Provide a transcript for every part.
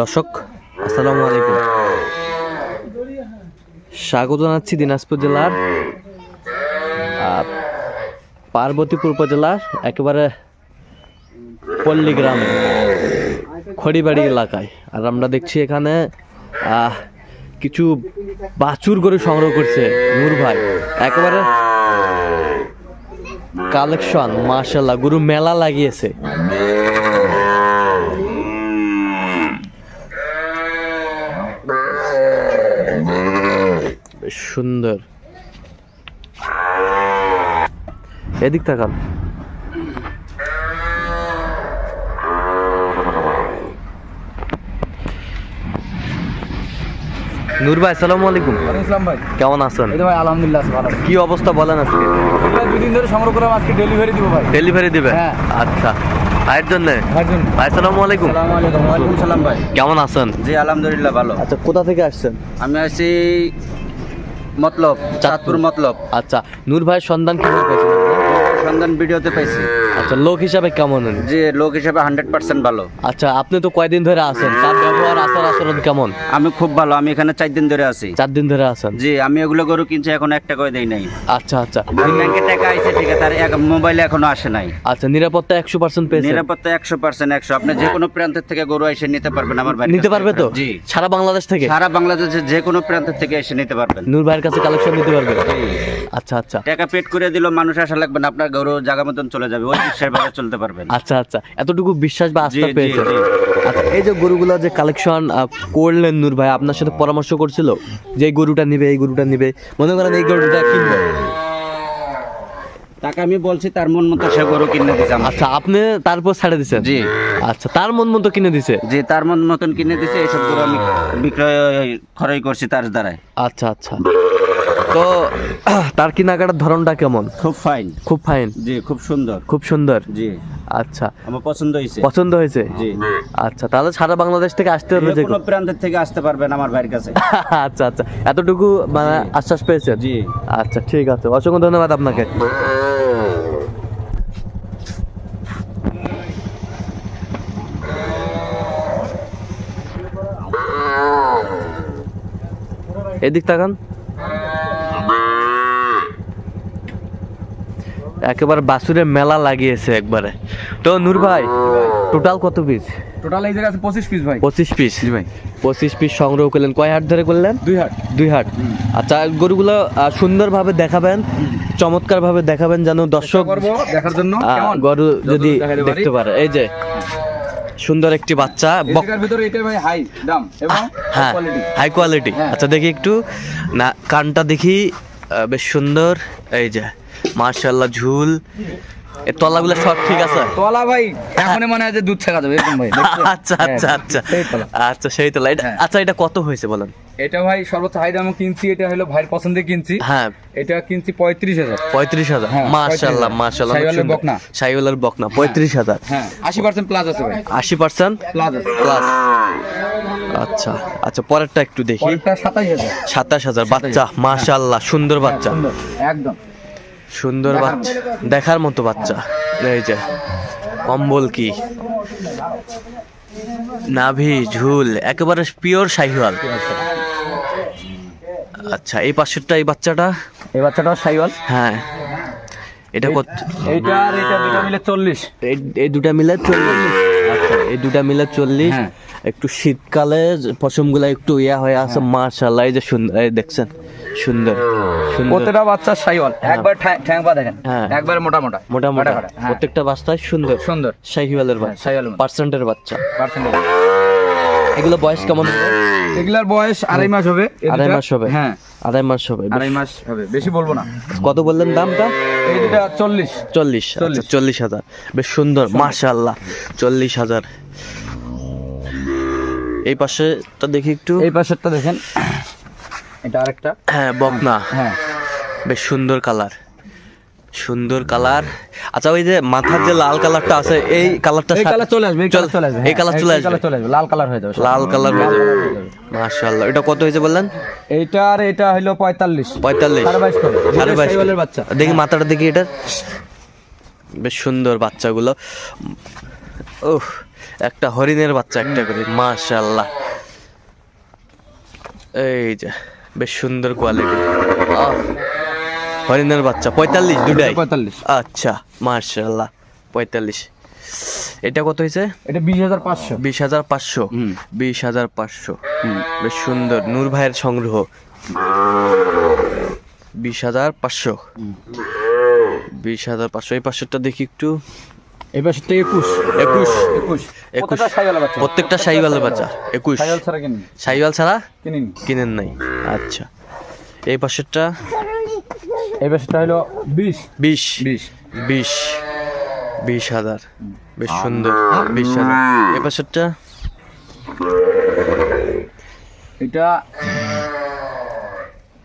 দর্শক, আসসালামু আলাইকুম। স্বাগত জানাচ্ছি দিনাজপুর জেলার পার্বতীপুর উপজেলার একেবারে পল্লী গ্রামে খড়িবাড়ি এলাকায়। আর আমরা দেখছি এখানে কিছু বাছুর গরু সংগ্রহ করছে নূর ভাই। একেবারে কালেকশন মাশাল্লাহ গরু মেলা লাগিয়েছে। বেশ সুন্দর। এদিক তাকান। নূর ভাই আসসালামু আলাইকুম। ভাই। কেমন আছেন? ভাই আলহামদুলিল্লাহ ভালো কি অবস্থা বলেন আজকে? দুদিন ধরে সংগ্রহ করে আজকে ডেলিভারি দিব ভাই। ডেলিভারি দিবে? হ্যাঁ। আচ্ছা। ভাইয়ের জন্য? ভাই আসসালামু আলাইকুম। সালাম ভাই। কেমন আছেন? জি আলহামদুলিল্লাহ ভালো। আচ্ছা কোথা থেকে আসছেন? আমি আছি মতলব চাঁদপুর মতলব। আচ্ছা নূর ভাইয়ের সন্ধান কীভাবে পেয়েছেন? সন্ধান ভিডিওতে পাইছি আচ্ছা লোক হিসাবে কেমন উনি? যে লোক হিসেবে হান্ড্রেড পার্সেন্ট ভালো। আচ্ছা আপনি তো কয়দিন ধরে আছেন? তার ব্যবহার আচার আচরণ কেমন? আমি খুব ভালো আমি এখানে চার দিন ধরে আছি। চার দিন ধরে আছেন? জি আমি এগুলো গরু কিনছি এখন একটা করে দেই নাই। আচ্ছা আচ্ছা। ওই ব্যাংকে টাকা আইছে ঠিক আছে তার এক মোবাইলে এখনও আসে নাই। আচ্ছা নিরাপত্তা একশো পার্সেন্ট পেয়েছেন? নিরাপত্তা একশো পার্সেন্ট একশো। আপনি যে কোনো প্রান্তের থেকে গরু এসে নিতে পারবেন আমার বাড়ির নিতে পারবে তো? জি। সারা বাংলাদেশ থেকে? সারা বাংলাদেশের যে কোনো প্রান্তের থেকে এসে নিতে পারবেন। নূর ভাইয়ের কাছে কালেকশন নিতে পারবে আচ্ছা আচ্ছা। টাকা পেড করে দিল মানুষ আসা লাগবে না আপনার গরু জায়গা মতন চলে যাবে। ওই বিশ্বাস চলতে পারবেন। আচ্ছা আচ্ছা। এতটুকু বিশ্বাস বা আস্থা জি, জি, জি। আচ্ছা এই যে গরুগুলো যে কালেকশন করলেন নূর ভাই আপনার সাথে পরামর্শ করছিল? যে এই গরুটা নিবে এই গরুটা নিবে। মনে করেন এই গরুটা কিনবে? টাকা আমি বলছি তার মন মতো সে গরু কিনে দিছে আচ্ছা আপনি তারপর ছাড়ে দিছেন? জি। আচ্ছা তার মন মতো কিনে দিছে? যে তার মন মতন কিনে দিছে এইসব গরু আমি বিক্রয় খরচ করছি তার দ্বারাই আচ্ছা আচ্ছা। তো তার কেনাকাটার ধরনটা কেমন? খুব ফাইন খুব ফাইন জি খুব সুন্দর। খুব সুন্দর? জি। আচ্ছা। আমার পছন্দ হয়েছে। পছন্দ হয়েছে? জি। আচ্ছা তাহলে সারা বাংলাদেশ থেকে আসতে হবে যে কোনো থেকে আসতে পারবেন আমার বাড়ির কাছে। আচ্ছা আচ্ছা। এতটুকু মানে আশ্বাস পেয়েছেন? জি। আচ্ছা ঠিক আছে। অসংখ্য ধন্যবাদ আপনাকে। এদিক তাকান। একেবারে বাসুরের মেলা লাগিয়েছে একবারে। তো নূর ভাই টোটাল কত পিস টোটাল এই জায়গায় আছে পঁচিশ পিস ভাই। পঁচিশ পিস জি ভাই। পঁচিশ পিস সংগ্রহ করলেন। কয় হাট ধরে করলেন? দুই হাট। দুই হাট। আচ্ছা গরুগুলো সুন্দরভাবে দেখাবেন চমৎকার ভাবে দেখাবেন যেন দর্শক দেখার জন্য। কেমন? গরু যদি দেখতে পারে। এই যে সুন্দর একটি বাচ্চা ভিতরে এটাই ভাই হাই দাম এবং হ্যাঁ কোয়ালিটি হাই কোয়ালিটি। আচ্ছা দেখি একটু। না কানটা দেখি বেশ সুন্দর। এই যে মার্শাল্লাহ ঝুল। তলাগুলো সব ঠিক আছে? তোলা ভাই এখনই মনে হয় যে দুধ ছেঁকা যাবে এরকম ভাই। আচ্ছা আচ্ছা আচ্ছা। আচ্ছা সেই তোলা। এটা হ্যাঁ। আচ্ছা এটা কত হয়েছে বলেন? এটা ভাই সর্বোচ্চ হাই দামে কিনছি এটা হলো ভাইয়ের পছন্দে কিনছি। হ্যাঁ। এটা কিনছি পঁয়ত্রিশ হাজার। পঁয়ত্রিশ হাজার। হ্যাঁ, বকনা। সাইওয়ালের বকনা পঁয়ত্রিশ হাজার। হ্যাঁ আশি পার্সেন্ট প্লাস আছে ভাই। আশি পার্সেন্ট? প্লাস প্লাস আচ্ছা আচ্ছা পরেরটা একটু দেখি। সাতাশ হাজার। সাতাশ হাজার বাচ্চা মাশাল্লাহ সুন্দর বাচ্চা। একদম। সুন্দর বাচ্চা। দেখার মতো বাচ্চা। এই যে কম্বল কি? নাভি ঝুল একেবারে পিওর শাহিওয়াল। আচ্ছা এই পাশেরটা এই বাচ্চাটা? এই বাচ্চাটা সাইওয়াল হ্যাঁ। এটা কত? এইটা আর এটা দুটো মিলে চল্লিশ। এই- দুটা মিলে চল্লিশ। এই দুটা মিলে চল্লিশ। হ্যাঁ। একটু শীতকালে পশমগুলা একটু ইয়া হয়ে আছে মার্শাল্লাহ এই যে সুন্দর এই দেখছেন সুন্দর সুন্দর। প্রত্যেকটা বাচ্চা সাইওয়াল। একবার ঠ্যাং- পা দেখেন। হ্যাঁ। একবার মোটা মোটা। মোটা মোটা। হ্যাঁ। প্রত্যেকটা বাচ্চায় সুন্দর। সুন্দর। সাইওয়ালের বাচ্চা। শাহিওয়ালের পার্সেন্টের বাচ্চা। পার্সেন্টের এগুলো বয়স কেমন হবে? এগুলার বয়স আড়াই মাস হবে আড়াই মাস হবে। হ্যাঁ। আড়াই মাস হবে আড়াই মাস হবে বেশি বলব না। কত বললেন দামটা? এই দুটা চল্লিশ। চল্লিশ আচ্ছা চল্লিশ। চল্লিশ হাজার। বেশ সুন্দর মাশাল্লাহ চল্লিশ হাজার। এই পাশে তা দেখি একটু। এই পাশেরটা দেখেন। এটা আরেকটা। হ্যাঁ বকনা। হ্যাঁ। বেশ সুন্দর কালার। সুন্দর কালার। আচ্ছা ওই যে মাথার যে লাল কালারটা আছে এই কালারটা এই কালার চলে আসবে এই কালার চলে আসবে এই কালার চলে আসবে। চলে আসবে লাল কালার হয়ে যাবে লাল কালার হয়ে যাবে। মাশাআল্লাহ এটা কত হয়েছে বললেন? এইটা আর এটা হলো পঁয়তাল্লিশ। পঁয়তাল্লিশ। সাড়ে বাইশ করে। সাড়ে বাইশ শাহিওয়ালের বাচ্চা। দেখি মাথাটা দেখি এটা বেশ সুন্দর বাচ্চাগুলো। ওহ একটা হরিণের বাচ্চা একটা করে মাশাল্লাহ এই যে বেশ সুন্দর কোয়ালিটি হরিণের বাচ্চা পঁয়তাল্লিশ দুটাই? পঁয়তাল্লিশ। আচ্ছা মার্শাল্লাহ পঁয়তাল্লিশ। এটা কত হয়েছে? এটা বিশ হাজার পাঁচশো। বিশ হাজার পাঁচশো। হুম। বিশ হাজার পাঁচশো। বেশ সুন্দর নূর ভাইয়ের সংগ্রহ। বিশ হাজার পাঁচশো। বিশ হাজার পাঁচশো এই পাঁচশোটা দেখি একটু। এই পাশেরটা একুশ। একুশ। একুশ। একুশ। প্রত্যেকটা সাইওয়ালের বাচ্চা। একুশ। সাইওয়াল ছাড়া কিনি সাইওয়াল ছাড়া? কিনিনি। কিনেন নাই। আচ্ছা। এই পাশেরটা এই হলো বিশ। বিশ। বিশ। বিশ। বিশ হাজার। বেশ সুন্দর। বিশ হাজার। এটা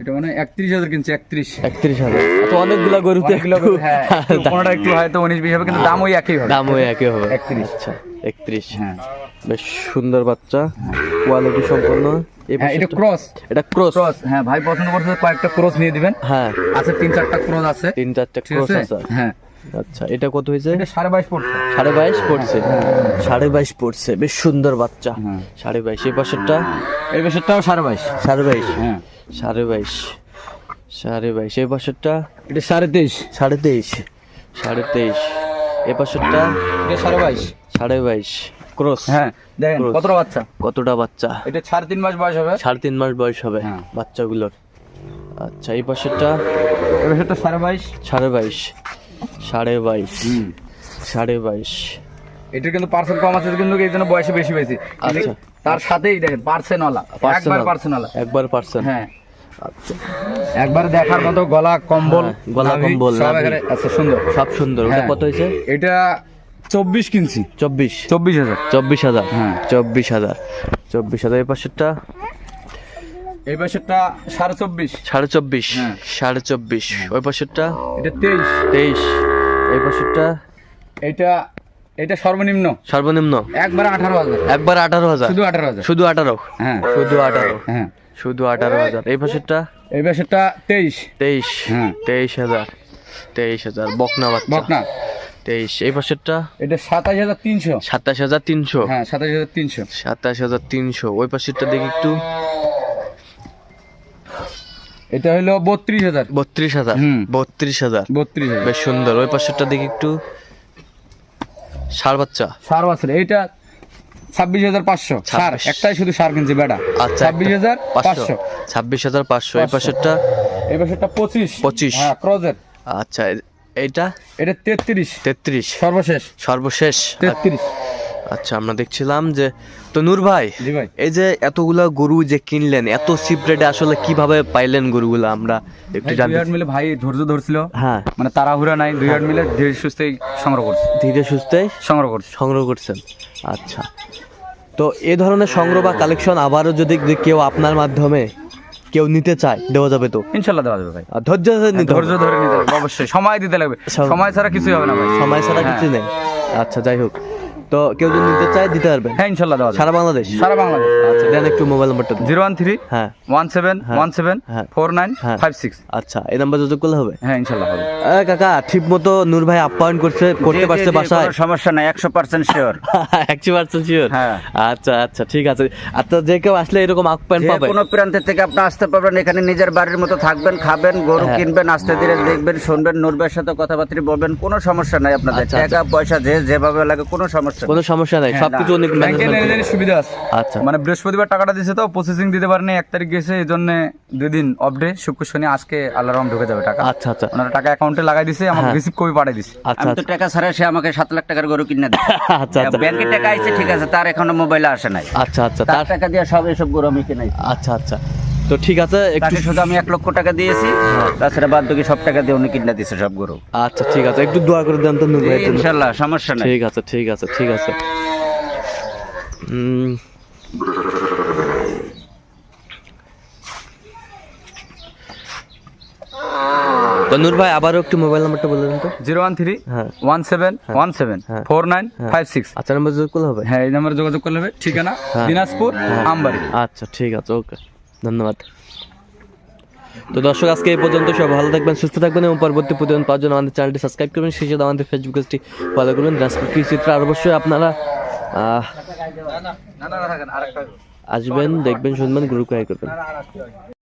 এটা মানে একত্রিশ হাজার কিনছে একত্রিশ। একত্রিশ হাজার। তো অনেকগুলা গরুতে অনেকগুলো একটু হ্যাঁ কোনোটা একটু হয়তো উনিশ বিশ হবে কিন্তু দাম ওই একই হবে। দাম ওই একই হবে। একত্রিশ। আচ্ছা একত্রিশ। হ্যাঁ। বেশ সুন্দর বাচ্চা কোয়ালিটি সম্পন্ন। হ্যাঁ এটা ক্রস এটা ক্রস ক্রস হ্যাঁ ভাই পছন্দ করছে কয়েকটা ক্রস নিয়ে দিবেন। হ্যাঁ। আছে তিন চারটা ক্রস আছে। তিন চারটা ক্রস আছে? হ্যাঁ। আচ্ছা এটা কত হয়েছে? সাড়ে বাইশ পড়ছে। সাড়ে বাইশ পড়ছে। সাড়ে বাইশ পড়ছে। বেশ সুন্দর বাচ্চা। হ্যাঁ। সাড়ে বাইশ। এই পাশেরটা? এই পাশেরটাও সাড়ে বাইশ। সাড়ে বাইশ। হ্যাঁ। সাড়ে বাইশ। সাড়ে বাইশ। এই পাশেরটা? এটা সাড়ে তেইশ। সাড়ে তেইশ। সাড়ে তেইশ। এ এটা সাড়ে বাইশ। সাড়ে বাইশ। ক্রস হ্যাঁ দেখেন Cross। কতটা বাচ্চা? কতটা বাচ্চা? এটা সাড়ে তিন মাস বয়স হবে। সাড়ে তিন মাস বয়স হবে হ্যাঁ। বাচ্চাগুলোর। আচ্ছা এই পাশেরটা? সাড়ে বাইশ। সাড়ে বাইশ। সাড়ে বাইশ। সাড়ে বাইশ। এটা কিন্তু পার্সেন্ট কম আছে কিন্তু এই জন্য বয়সে বেশি পেয়েছি। আচ্ছা। তার সাথেই দেখেন পার্সেন্ট ওলা একবার পার্সেন্ট ওলা একবার পার্সেন্ট হ্যাঁ। আচ্ছা। একবার দেখার মতো গলা কম্বল হ্যাঁ, গলা নাভি, কম্বল, সব নাভি। এখানে আছে সুন্দর। সব সুন্দর। ওটা হ্যাঁ। কত হয়েছে? এটা চব্বিশ কিনছি। চব্বিশ। চব্বিশ হাজার। চব্বিশ হাজার। হ্যাঁ। চব্বিশ হাজার। চব্বিশ হাজার। এই পাশেরটা? এই পাশেরটা সাড়ে চব্বিশ। সাড়ে চব্বিশ। হ্যাঁ। সাড়ে চব্বিশ। ওই পাশেরটা? এটা তেইশ। তেইশ। এই পাশেরটা? এটা এটা সর্বনিম্ন। সর্বনিম্ন। একবার আঠারো হাজার। একবার আঠারো হাজার। শুধু আঠারো হাজার। শুধু আঠারো। হ্যাঁ। শুধু আঠারো। হ্যাঁ। শুধু আঠারো হাজার। এই পাশেরটা? এই পাশেরটা তেইশ। তেইশ। হ্যাঁ। তেইশ হাজার। তেইশ হাজার। বকনা বকনা। তেইশ এই পাশেরটা? এটা সাতাশ হাজার তিনশো। সাতাশ হাজার তিনশো? হ্যাঁ সাতাশ হাজার তিনশো। সাতাশ হাজার তিনশো ওই পাশেরটা দেখি একটু। এটা হলো বত্রিশ হাজার। বত্রিশ হাজার। বত্রিশ হাজার? বত্রিশ হাজার। বেশ সুন্দর ওই পাশেরটা দেখি একটু। ষাড় বাচ্চা? সার বছর এইটা ছাব্বিশ হাজার পাঁচশো। সার একটাই শুধু সার কিনছি বেটা। আচ্ছা ছাব্বিশ হাজার পাঁচশো। ছাব্বিশ হাজার পাঁচশো এই। পাশেরটা? এই বছরটা পঁচিশ। পঁচিশ। হ্যাঁ ক্রজের আচ্ছা এ- এইটা? এটা তেত্রিশ। তেত্রিশ। সর্বশেষ। সর্বশেষ? তেত্রিশ। আচ্ছা আমরা দেখছিলাম যে তো নূর ভাই ভাই। এই যে এতগুলা গরু যে কিনলেন এত চিপ রেটে আসলে কীভাবে পাইলেন গরুগুলো? আমরা একটু দুই মিলে ভাই ধৈর্য ধরছিল। হ্যাঁ। মানে তাড়াহুড়া নাই দুই হাট মিলে ধীরে সুস্থে সংগ্রহ করছে। ধীরে সুস্থে সংগ্রহ করছে। সংগ্রহ করছেন। আচ্ছা। তো এ ধরনের সংগ্রহ বা কালেকশন আবারও যদি কেউ আপনার মাধ্যমে কেউ নিতে চায় দেওয়া যাবে তো? ইনশাল্লাহ দেওয়া যাবে ভাই। আর ধৈর্য ধরে নিতে ধৈর্য ধরে নিতে হবে অবশ্যই। সময় দিতে লাগবে। সময় ছাড়া কিছুই হবে না ভাই। সময় ছাড়া কিছুই কিছু নেই। আচ্ছা যাই হোক। তো কেউ যদি নিতে চায় দিতে পারবেন। হ্যাঁ ইনশাল্লাহ দেওয়া সারা বাংলাদেশ? সারা বাংলাদেশ। আচ্ছা দেন একটু মোবাইল নাম্বারটা জিরো ওয়ান থ্রি হ্যাঁ। ওয়ান সেভেন হ্যাঁ। ওয়ান সেভেন হ্যাঁ। ফোর নাইন হ্যাঁ। Five six. আচ্ছা এই নাম্বার যোগাযোগ করলে হবে? হ্যাঁ ইনশাল্লাহ হবে। এ কাকা ঠিক মতো নূর ভাই আপ্যায়ন করছে করতে পারছে বাসায়? সমস্যা নাই একশো পার্সেন্ট শিওর একশো পার্সেন্ট শিওর হ্যাঁ। আচ্ছা আচ্ছা ঠিক আছে। আচ্ছা যে কেউ আসলে এরকম আপ্যায়ন পাবে? কোনো প্রান্তের থেকে আপনি আসতে পারবেন এখানে নিজের বাড়ির মতো থাকবেন খাবেন গরু। কিনবেন আসতে ধীরে দেখবেন শুনবেন নুরবের সাথে কথাবার্তা বলবেন কোনো সমস্যা নাই আপনাদের। আচ্ছা, টাকা পয়সা যে যেভাবে লাগে কোনো সমস্যা কোনো সমস্যা নাই হ্যাঁ, সবকিছু অনেক লেনদেনের সুবিধা আছে। আচ্ছা। মানে বৃহস্পতিবার টাকাটা দিছে তো প্রসেসিং দিতে পারেনি এক তারিখ গেছে এই জন্য দুই দিন অফ ডে শুক্র শনি আজকে আল্লাহ রহম ঢুকে যাবে টাকা। আচ্ছা আচ্ছা। ওনারা টাকা অ্যাকাউন্টে লাগাই দিছে হ্যাঁ। রিসিভ কপি পাঠিয়ে দিছে। আচ্ছা আমি তো টাকা ছাড়া সে আমাকে সাত লাখ টাকার গরু কিনে দেয়। আচ্ছা আচ্ছা। ব্যাংকে টাকা আইছে ঠিক আছে তার এখনও মোবাইলে আসে নাই। আচ্ছা আচ্ছা। তার তার টাকা দিয়ে সব এসব গরু আমি কিনাই আচ্ছা আচ্ছা। তো ঠিক আছে একটু শুধু আমি এক লক্ষ টাকা দিয়েছি তাছাড়া বাদ বাকি সব টাকা দিয়ে উনি কিনে দিছে সব গরু। আচ্ছা ঠিক আছে একটু দোয়া করে দেন তো ইনশাল্লাহ সমস্যা নাই। ঠিক আছে ঠিক আছে ঠিক আছে। উম, তো নূর ভাই আবারও একটু মোবাইল নাম্বারটা বলে দেন তো। জিরো ওয়ান থ্রি হ্যাঁ। ওয়ান সেভেন ওয়ান সেভেন হ্যাঁ। ফোর নাইন হ্যাঁ। Five six. আচ্ছা নাম্বার যোগ করলে হবে? হ্যাঁ এই নাম্বারে যোগাযোগ করলে হবে। ঠিকানা হ্যাঁ। দিনাজপুর আমবাড়ি। আচ্ছা ঠিক আছে ওকে। ধন্যবাদ তো দর্শক আজকে এই পর্যন্ত সব ভালো থাকবেন সুস্থ থাকবেন এবং পরবর্তী প্রতিদিন পাওয়ার জন্য আমাদের চ্যানেলটি সাবস্ক্রাইব করবেন সেই সাথে আমাদের ফেসবুক পেজটি ফলো করবেন চিত্র আর অবশ্যই আপনারা আসবেন দেখবেন শুনবেন গুরু ক্রয় করবেন